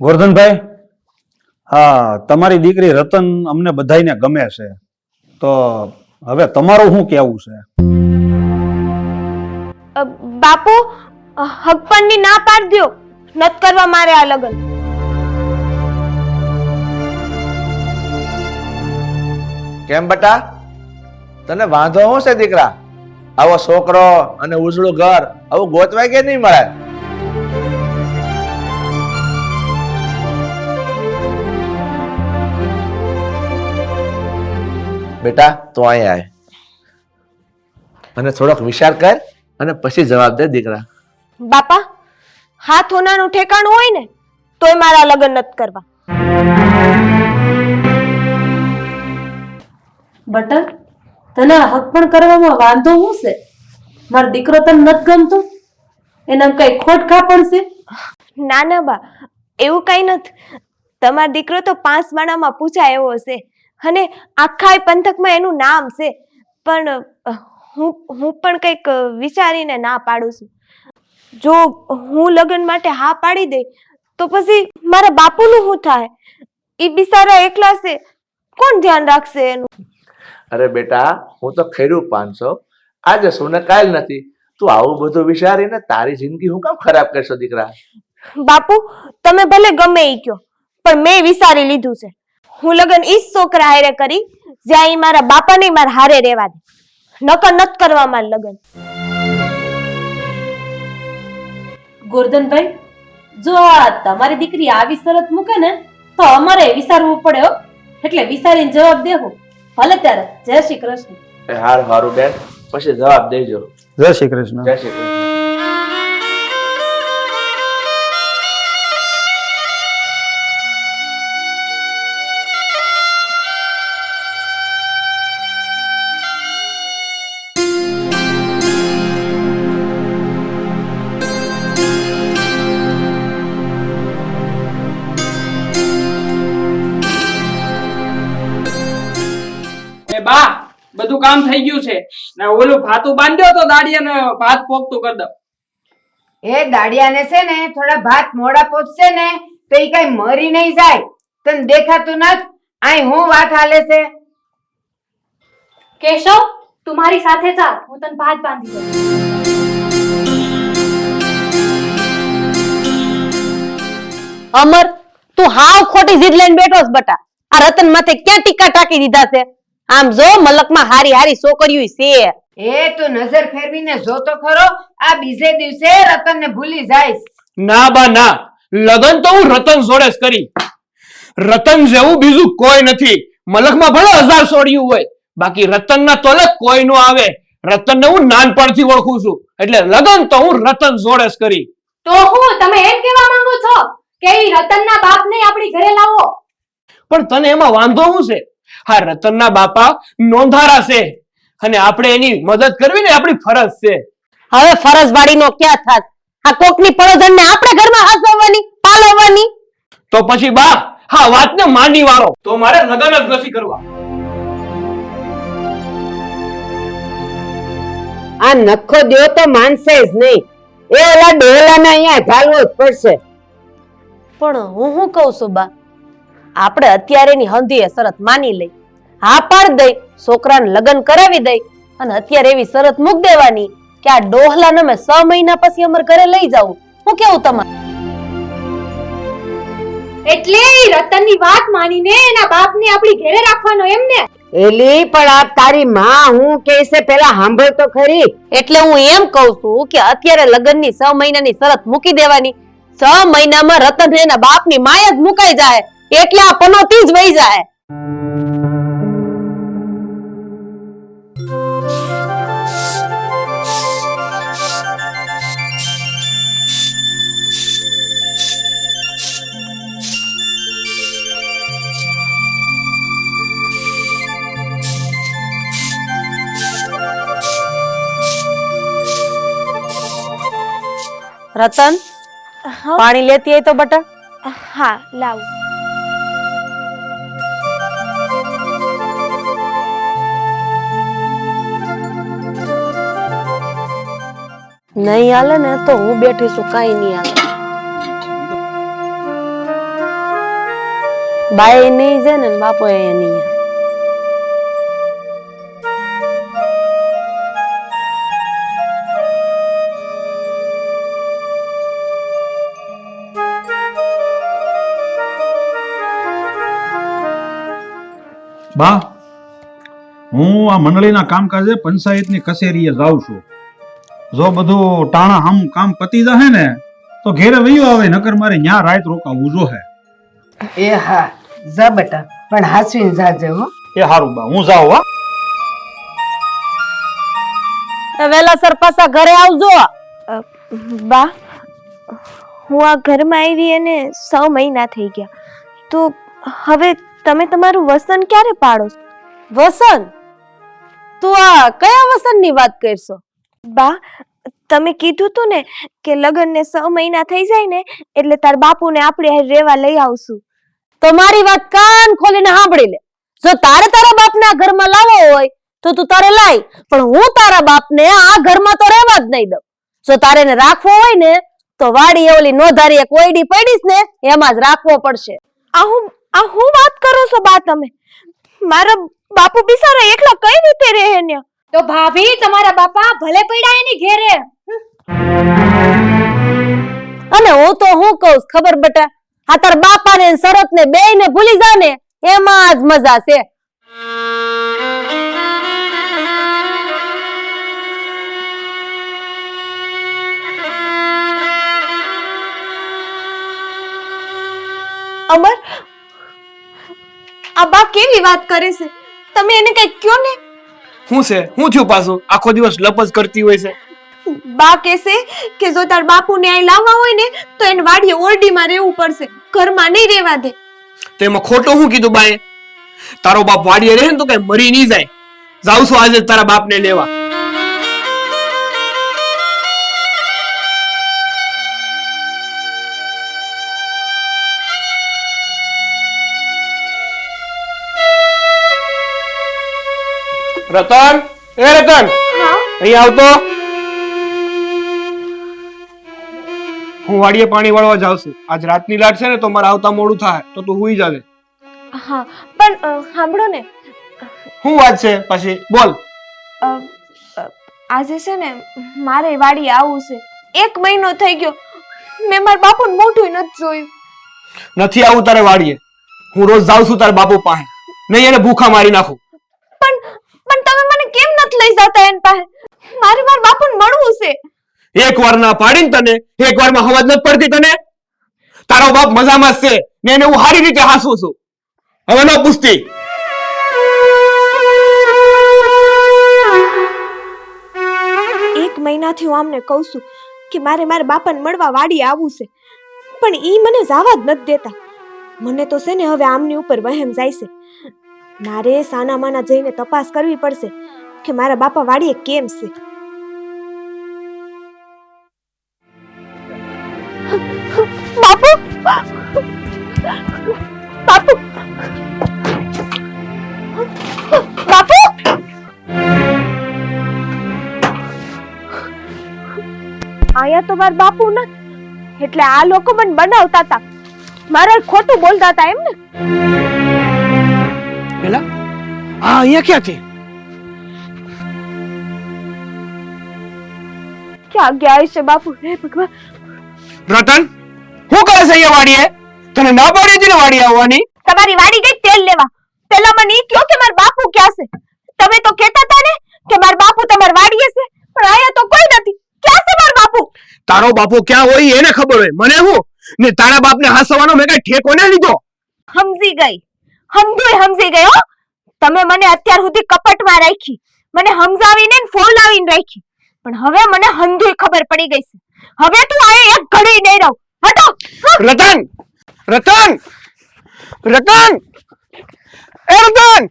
ગોરધનભાઈ? હા તમારી દીકરી રતન અમને બધાને ગમે છે. તો હવે તમારું શું કહેવું છે? બાપુ અ, હગપણની ના પાડ દ્યો. નત કરવા મારે આ લગન. કેમ બટા? તને વાંધો શું છે દીકરા? આવો છોકરો અને ઉજળું ઘર આવું ગોતવાય કે નહીં મળે? બેટા તું અહીં આય. અને થોડોક વિચાર કર અને પછી જવાબ દે દીકરા. બાપા હાથ હોનાનું ઠેકાણું હોય ને તોય મારા લગ્ન નત કરવા. બટર તને હક પણ કરવામાં વાંધો શું છે? મારો દીકરો તને નથી ગમતો? એનામ કઈ ખોટ પણ છે? ના ના બા એવું કઈ નથી. તમારો દીકરો તો પાંચ માણામાં પૂછાય એવો છે. અને આખા પંથકમાં એનું નામ છે. પણ હું હું પણ કંઈક વિચારીને ના પાડું છું. જો હું લગ્ન માટે હા પાડી દઈ તો પછી મારા બાપુનું શું થાય? એ બિચારા એકલા છે. કોણ ધ્યાન રાખશે એનું? અરે બેટા હું તો ખેડું પાંચસો આજે શું ને કાલ નથી. તું આવું બધું વિચારીને તારી જિંદગી હું કામ ખરાબ કરશો દીકરા? બાપુ તમે ભલે ગમે એ કયો પણ મેં વિચારી લીધું છે. હું લગન ઈ જ છોકરા હારે કરી જ્યાં ઈ મારા બાપાને મારા હારે રહેવા દે. નકર નત કરવા માર લગન. ગોરધનભાઈ જો આ તમારી દીકરી આવી શરત મૂકે ને તો અમારે વિચારવું પડે હો. એટલે વિચારીને જવાબ દેવો ભલે ત્યારે. જય શ્રી કૃષ્ણ. હાર હારું બેન. પછી જવાબ દેજો. જય શ્રી કૃષ્ણ. જય શ્રી કૃષ્ણ. કામ થઈ ગયું છે. ને ઓલું ભાતું બાંધ્યો તો દાડિયાને ભાત પોખતું કરી દઉં. એ દાડિયાને છે ને થોડા ભાત મોડા પોચશે ને તો એ કઈ મરી નહીં જાય. તને દેખાતું નથી? આય હું વાત હાલે છે? કેશવ તું મારી સાથે ચાલ હું તને ભાત બાંધી દઉં. અમર તું હાવ ખોટી જીદ લઈને બેઠો છે બટા. આ રતન માથે ક્યાં ટીકા ટાકી દીધા છે? આમ જો મલકમાં હારી હારી છોકરીઓ છે. એ તો નજર ફેરવીને જોતો ખરો આ બીજે દિવસે રતનને ભૂલી જાય ના બા ના. લગન તો હું રતન જોડે જ કરી. રતન જેવું બીજું કોઈ નથી. મલકમાં ભલે હજાર સોડિયું હોય બાકી રતનના તોલે કોઈ નો આવે. રતનને હું નાનપણથી ઓળખું છું. એટલે લગન તો હું રતન જોડે જ કરી. તો હું તમે એમ કહેવા માંગો છો કે ઈ રતનના બાપને આપણી ઘરે લાવો? પણ તને એમાં વાંધો શું છે? હા રતનના બાપા નોંધારા છે. અને આપણે એની મદદ કરવી ને આપણી ફરજ છે. હવે ફરજ વાળીનો ક્યાં થાત આ કોકની પડોજણને આપણે ઘરમાં હસવવાની પાલવવાની? તો પછી બા હા વાતને માની વાળો. તો મારે લગન જ નથી કરવા. આ નખો દેવો તો માનશે જ નહીં. એ ઓલા ડોલાને અહીંયા ઘાલવો જ પડશે. પણ હું શું કહું છું બા? આપણે અત્યારેની હંધીએ શરત માની લઈ હા પાડ દઈ છોકરાને લગ્ન કરાવી દઈ અને અત્યારે એવી શરત મૂક દેવાની કે આ ડોહલાને મેં છ મહિના પછી અમર ઘરે લઈ જાઉં. હું કેવું તમારે? એટલે રતનની વાત માનીને એના બાપને આપણી ઘરે રાખવાનો એમ ને? એલી પણ આ તારી માં હું કે છે પેલા સાંભળ તો ખરી. એટલે હું એમ કહું છું કે અત્યારે લગ્નની છ મહિનાની શરત મૂકી દેવાની. છ મહિનામાં રતન એના બાપની માય જ મુકાઈ જાય. એટલે આ પનોતી જ વહી જાય. રતન હા? પાણી લેતી હોય તો બટા હા લાવ. નહીં હાલે ને તો હું બેઠી છું કાંઈ નહીં હાલે. બાએ નહીં છે ને બાપો એ નહીં બા હું આ મંડળીના કામકાજે પંચાયતની કચેરીએ જાઉં છું. જો બધું ટાણા હમ કામ પતી જશે ને તો ઘેરે વયું આવે નકર મારે ન્યા રાત રોકાવું જો હે એ હા જા બેટા પણ હાસવીને જાજે હો. એ હારું બા હું જાઉં હા. વેલાસર પાછા ઘરે આવજો. બા હું આ ઘરમાં આવી અને સો મહિના થઈ ગયા. તો હવે તમે તમારું વસન ક્યારે પાડો છો? વસન? તું આ કયા વસનની વાત કરશો? બા તમે કીધું તું ને કે લગ્નને સો મહિના થઈ જાય ને એટલે તાર બાપુને આપણે હારે રહેવા લઈ આવશું. તો મારી વાત કાન ખોલીને સાંભળી લે. જો તારે તારા બાપને આ ઘરમાં લાવવો હોય તો તું તારે લાય. પણ હું તારા બાપને આ ઘરમાં તો રહેવા જ નહીં દઉં. જો તારે એને રાખવો હોય ને તો વાડી ઓલી નોધારી એક ઓયડી પડીશ ને એમાં જ રાખવો પડશે. આ હું આ હું વાત કરો છો બા તમે? મારા બાપુ બિસારા એકલા કઈ રીતે રહે ને તો ભાભી તમારા બાપા ભલે પડ્યા એની ઘેરે. અને હું તો હું કહું ખબર બટા? આ તાર બાપા ને શરત ને બે ને ભૂલી જા ને એમાં જ મજા છે. અમર બા કેવી વાત કરે છે? તમે એને કઈ કયો ને? શું છે? શું થયું પાછું? આખો દિવસ લપસ કરતી હોય છે. બા કહેશે કે જો તાર બાપુને અહીં લાવવા હોય ને તો એને વાડીએ ઓરડીમાં રહેવું પડશે. ઘરમાં નહીં રહેવા દે. તેમાં ખોટું શું કીધું બાએ? તારો બાપ વાડીએ રહે ને તો કઈ મરી નહીં જાય. જાઉં છું આજે તારા તારા બાપને લેવા. રતન એ રતન. અહીં આવતો. હું વાડીએ પાણી વાળવા જાઉં છું. આજ રાતની લાટ છે ને તો મારે આવતા મોડું થાય તો તું હુઈ જાજે. હા પણ સાંભળો ને. શું વાત છે? પછી બોલ. આજે છે ને મારે વાડીએ આવવું છે. એક મહિનો થઈ ગયો. મેં મારા બાપુને મોઢું નથી જોયું. નથી આવું તારે વાડીએ. હું રોજ જાઉં છું તારા બાપુ પાસે. નહીં એને ભૂખા મારી નાખું પણ પણ તમે મને કેમ નથી લઈ જતા એન પાસે. મારે માર બાપુને મળવું છે. એકવાર ના પાડીને તને એકવારમાં હવાજ નથી પડતી તને. તારો બાપ મજામાં છે. ને એને હું સારી રીતે હાસું છું. હવે ન પૂછતી. એક મહિનાથી હું આમને કહું છું કે મારે મારા બાપાને મળવા વાડી આવવું છે. પણ ઈ મને જવા જ નથી દેતા. મને તો છે ને હવે આમની ઉપર વહેમ જાય છે. મારે સાના માના જઈને તપાસ કરવી પડશે. કે મારા બાપા વાડીએ કેમ છે બાપુ બાપુ બાપુ આયા તો મારા બાપુ નથી એટલે આ લોકો મને બનાવતા હતા મારા ખોટું બોલતા હતા એમ ને પેલા? હા અહીંયા ક્યાંથી ક્યાં ગયા છે બાપુ હે ભગવાન રતન હું કરે છે અહીંયા વાડીએ તને ના પાડી હતી ને વાડી આવવાની તમારી વાડી ગઈ તેલ લેવા. પેલા મને ઈ કયો કે માર બાપુ ક્યાં છે? તમે તો કહેતા હતા ને કે માર બાપુ તમાર વાડીએ છે પણ આયા તો કોઈ નથી. ક્યાં છે માર બાપુ? તારો બાપુ ક્યાં હોય એને ખબર હોય. મને હું? ને તારા બાપને હસવાનો મેં કઈ ઠેકો ને લીધો? સમજી ગઈ. સમજુય સમજી ગયો તમે મને અત્યાર સુધી કપટમાં રાખી. મને સમજાવીને ફોન ફોલાવીને રાખી. પણ હવે મને હંધુય ખબર પડી ગઈ છે. હવે તું આ એક ઘડી નહીં રહું. હટો. રતન! રતન! રતન! એ રતન!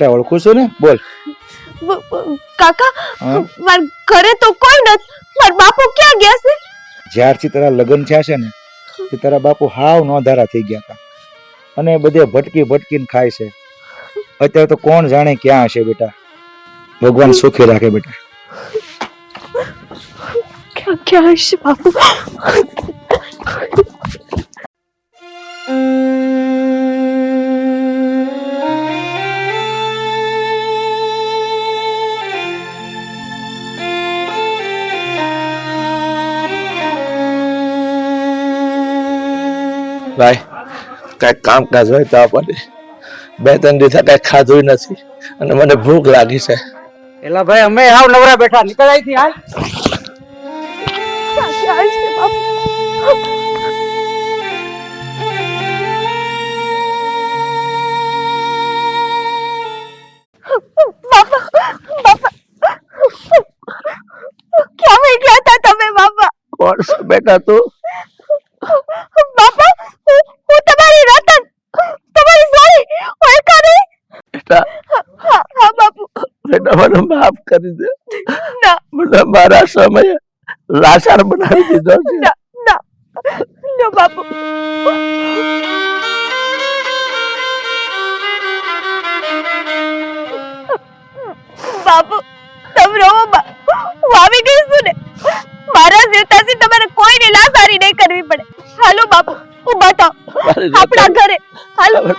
બેટા ઓળખું છું ને? બોલ. કાકા માર ઘરે તો કોઈ નથી. માર બાપુ ક્યાં ગયા છે? જ્યારથી તારા લગ્ન થયા છે ને તે તારા બાપુ હાવ નોંધારા થઈ ગયા હતા. અને બધે ભટકી ભટકીને ખાય છે. અત્યારે તો કોણ જાણે ક્યાં હશે બેટા? ભગવાન સુખી રાખે બેટા. ક્યાં ક્યાં હશે બાપુ? ભાઈ કંઈક કામકાજ હોય તો આપણને બે ત્રણ દિવસ કઈ ખાધું નથી અને મને ભૂખ લાગી છે. એલા ભાઈ અમે આવ નવરા બેઠા. નીકળાઈ થી હાલ. બેટા તું? બાપા તમારી રતન તમારી સોરી ઓળખા નહીં બેટા હા બાપુ. બેટા મને માફ કરી દે. ના. મને મારા સમયે લાચાર બનાવી દીધો છે. ના ના. ના બાપુ. બાપુ તમે રહો હું આવી ગઈ છું ને. મારા જીવતાથી તમારે કોઈની લાસારી નહીં કરવી પડે. હાલો બાપુ. ઊભા થાઓ. આપણા ઘરે. હાલો.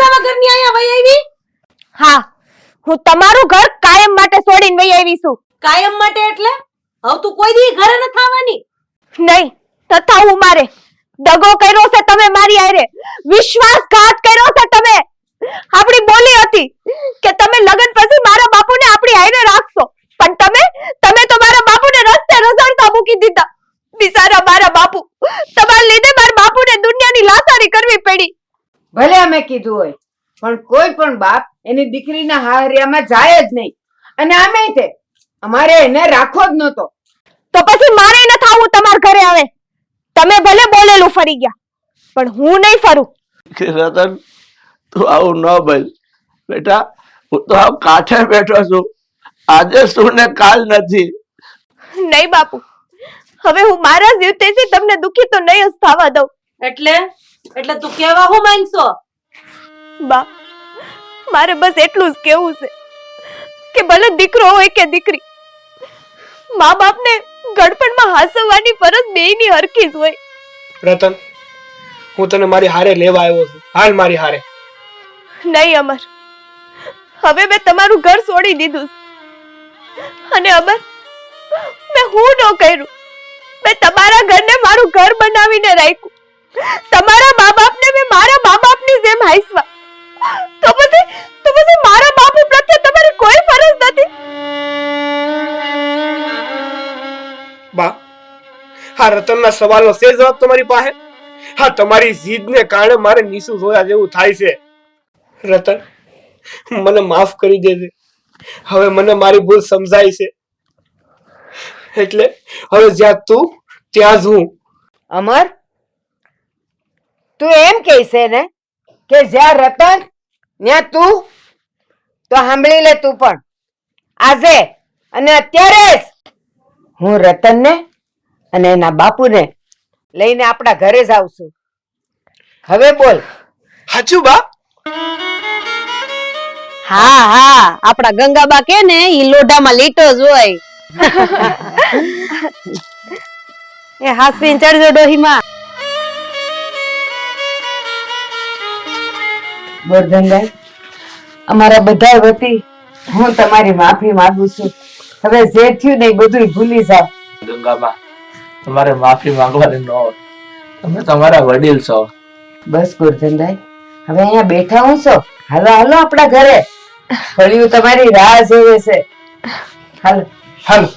પૈસા વગરની અહીંયા વહી આવી? હા હું તમારું ઘર કાયમ માટે છોડીને વહી આવી છું. કાયમ માટે એટલે? હવે તું કોઈ દી ઘરે ન થવાની? નહીં તથા હું મારે. દગો કર્યો છે તમે મારી આરે વિશ્વાસઘાત કર્યો છે તમે. આપણી બોલી હતી કે તમે લગન પછી મારા બાપુને આપણી આરે રાખશો. પણ તમે તમે તો મારા બાપુને રસ્તે રઝળતા મૂકી દીધા. બિચારા મારા બાપુ તમારા લીધે મારા બાપુને દુનિયાની લાસારી કરવી પડી. ભલે અમે કીધું હોય પણ કોઈ પણ બાપ એની દીકરીના હારિયામાં જાય જ નહીં. અને અમે તે અમારે એને રાખવો જ નહોતો. તો પછી મારે ન થાવું તમારા ઘરે આવે તમે ભલે બોલેલું ફરી ગયા પણ હું નહીં ફરું. કે રતન તું આવું ન બોલ. બેટા હું તો આમ કાંઠે બેઠો છું. આજે શું ને કાલ નથી. નહીં બાપુ હવે હું મારા જીવતેથી તમને દુખી તો નહીં જ થવા દઉં. એટલે? એટલે તું કેવા હું માંગશો? બા મારે બસ એટલું જ કેવું છે કે ભલે દીકરો હોય કે દીકરી મા બાપને ગડપણમાં હાસવવાની ફરજ બેયની હરકી જ હોય. રતન હું તને મારી હારે લેવા આવ્યો છું. હાલ મારી હારે. નહીં અમર હવે મેં તમારું ઘર છોડી દીધું છે. અને અમર મેં હું ન કર્યું? મેં તમારા ઘરને મારું ઘર બનાવીને રાખ્યું. તમારા મા બાપને મેં મારા મા બાપની જેમ હાઈસવા. તો પછી તો પછી મારા બાપ પ્રત્યે તમારી કોઈ ફરજ નથી? બા હા રતનના સવાલનો છે જવાબ તમારી પાસે? હા તમારી જીદને કારણે મારે નીસુ જોયા જેવું થાય છે. રતન મને માફ કરી દેજે. હવે મને મારી ભૂલ સમજાય છે. એટલે હવે જ્યાં તું ત્યાં જ હું. અમર તું એમ કહે છે ને કે જ્યાં રતન ત્યાં તું તો સાંભળી લે તું પણ. આજે અને અત્યારે જ હું રતનને અને એના બાપુને લઈને આપણા ઘરે જ આવશું હવે બોલ. હાચું બા? હા હા. આપણા ગંગાબા કે ને ઈ લોઢામાં લીટો જ હોય. એ હાસીન ચડજો ડોહીમાં. ગોરધનભાઈ અમારા બધા વતી હું તમારી માફી માંગુ છું. હવે જે થયું ને એ બધું ભૂલી જાઓ. ગંગામાં તમારે માફી માંગવાની ન હોય. તમે તમારા વડીલ છો. બસ ગોરધનભાઈ હવે અહીંયા બેઠા હું છો? હાલો હાલો આપણા ઘરે. ફળિયું તમારી રાહ જોવે છે. હાલો. હાલો.